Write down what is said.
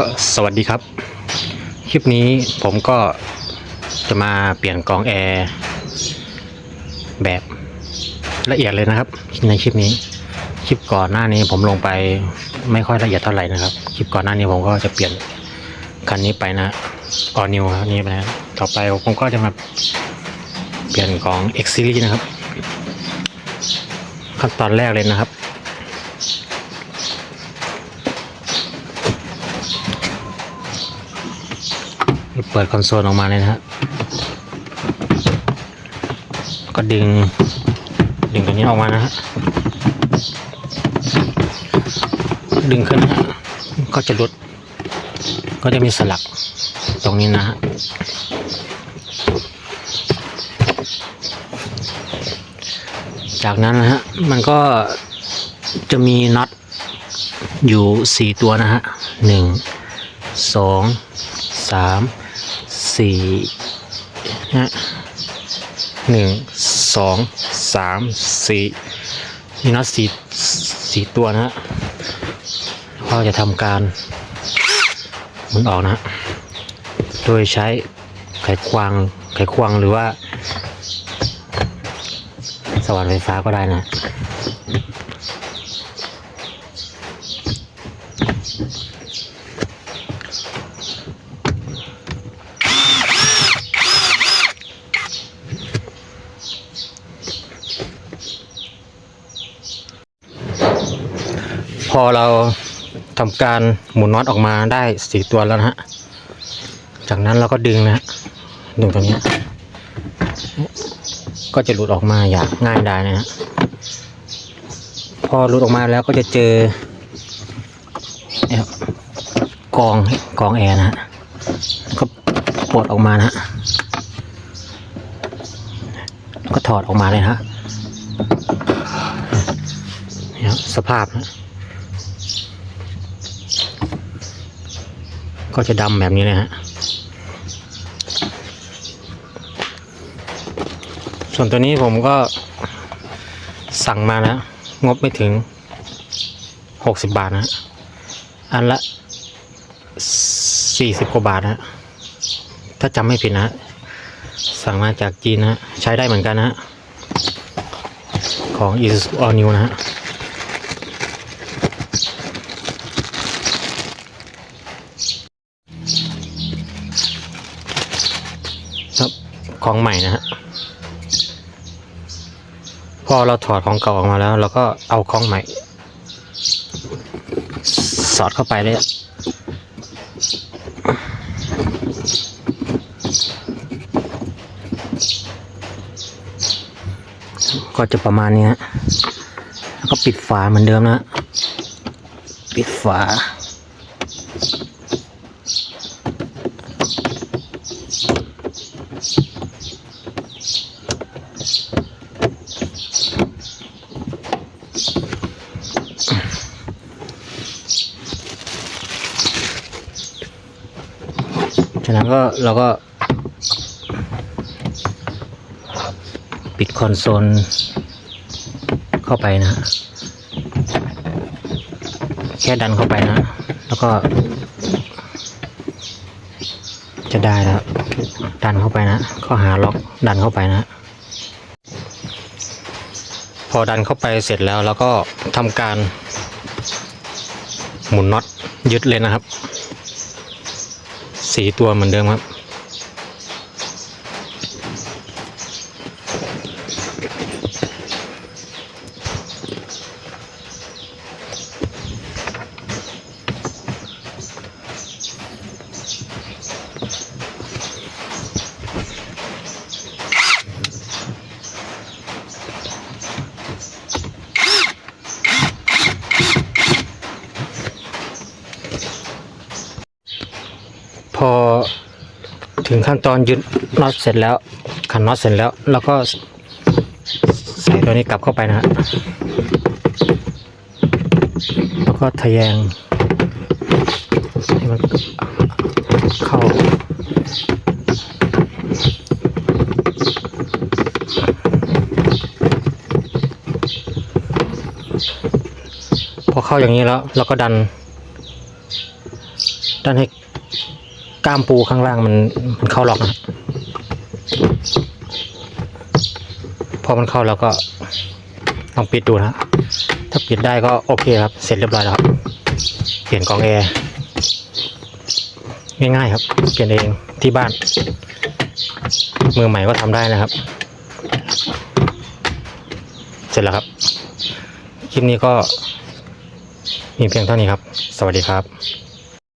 ก็สวัสดีครับ คลิปนี้ผมก็จะมาเปลี่ยนกองแอร์แบบละเอียดเลยนะครับ ในคลิปนี้ คลิปก่อนหน้านี้ผมลงไปไม่ค่อยละเอียดเท่าไหร่นะครับ คลิปก่อนหน้านี้ผมก็จะเปลี่ยนคันนี้ไปนะออนิวครับนี้ไปนะต่อไปผมก็จะมาเปลี่ยนของ X Series นะครับ ขั้นตอนแรกเลยนะครับ เปิดคอนโซลออกมาเลยนะฮะก็ดึง ดึงตัวนี้ออกมานะฮะดึงขึ้นนะฮะก็จะหลุด ก็จะมีสลักตรงนี้นะฮะจากนั้นนะฮะมันก็จะมีน็อตอยู่สี่ตัวนะฮะหนึ่ง สี่นะหนึ่งสองสามสี่มีน็อตสี่สี่ตัวนะฮะก็จะทำการหมุนออกนะฮะโดยใช้ไขควงไขควงหรือว่า สว่านไฟฟ้าก็ได้นะ อเราทำการหมุนน็อตออกมาได้สี่ตัวแล้วนะฮะ จากนั้นเราก็ดึงนะฮะดึงตรงนี้ ก็จะหลุดออกมาอย่างง่ายได้นะฮะ พอหลุดออกมาแล้วก็จะเจอเนี่ยกองกองแอร์นะฮะ ก็ปลดออกมานะฮะ ก็ถอดออกมาเลยฮะเนี่ยสภาพนะ ก็จะดำแบบนี้เลยฮะ ส่วนตัวนี้ผมก็สั่งมาแล้วงบไม่ถึงหกสิบบาทนะ อันละสี่สิบกว่าบาทนะ ถ้าจำไม่ผิดนะ สั่งมาจากจีนนะ ใช้ได้เหมือนกันนะ ของ i s All New นะฮะ ครับ ของใหม่นะฮะพอเราถอดของเก่าออกมาแล้วเราก็เอาของใหม่ สอดเข้าไปเลยอะก็จะประมาณนี้ฮะแล้วก็ปิดฝาเหมือนเดิมนะ ปิดฝา จากนั้นก็เราก็ ปิดคอนโซลเข้าไปนะฮะแค่ดันเข้าไปนะ แล้วก็ จะได้แล้ว ดันเข้าไปนะก็หาล็อกดันเข้าไปนะ พอดันเข้าไปเสร็จแล้ว แล้วก็ทำการหมุนน็อตยึดเลยนะครับ สีตัวเหมือนเดิมครับ พอถึงขั้นตอนยึดน็อตเสร็จแล้วขันน็อตเสร็จแล้วแล้วก็ใส่ตัวนี้กลับเข้าไปนะฮะแล้วก็ทะแยงให้มันเข้าพอเข้าอย่างนี้แล้วเราก็ดันด้านให้ ก้ามปูข้างล่างมันมันเข้าล็อกนะพอมันเข้าแล้วก็ลองปิดดูนะถ้าปิดได้ก็โอเคครับ เสร็จเรียบร้อยแล้วครับ เปลี่ยนกองแอร์ง่ายๆครับ เปลี่ยนเองที่บ้าน มือใหม่ก็ทำได้นะครับ เสร็จแล้วครับ คลิปนี้ก็มีเพียงเท่านี้ครับ สวัสดีครับ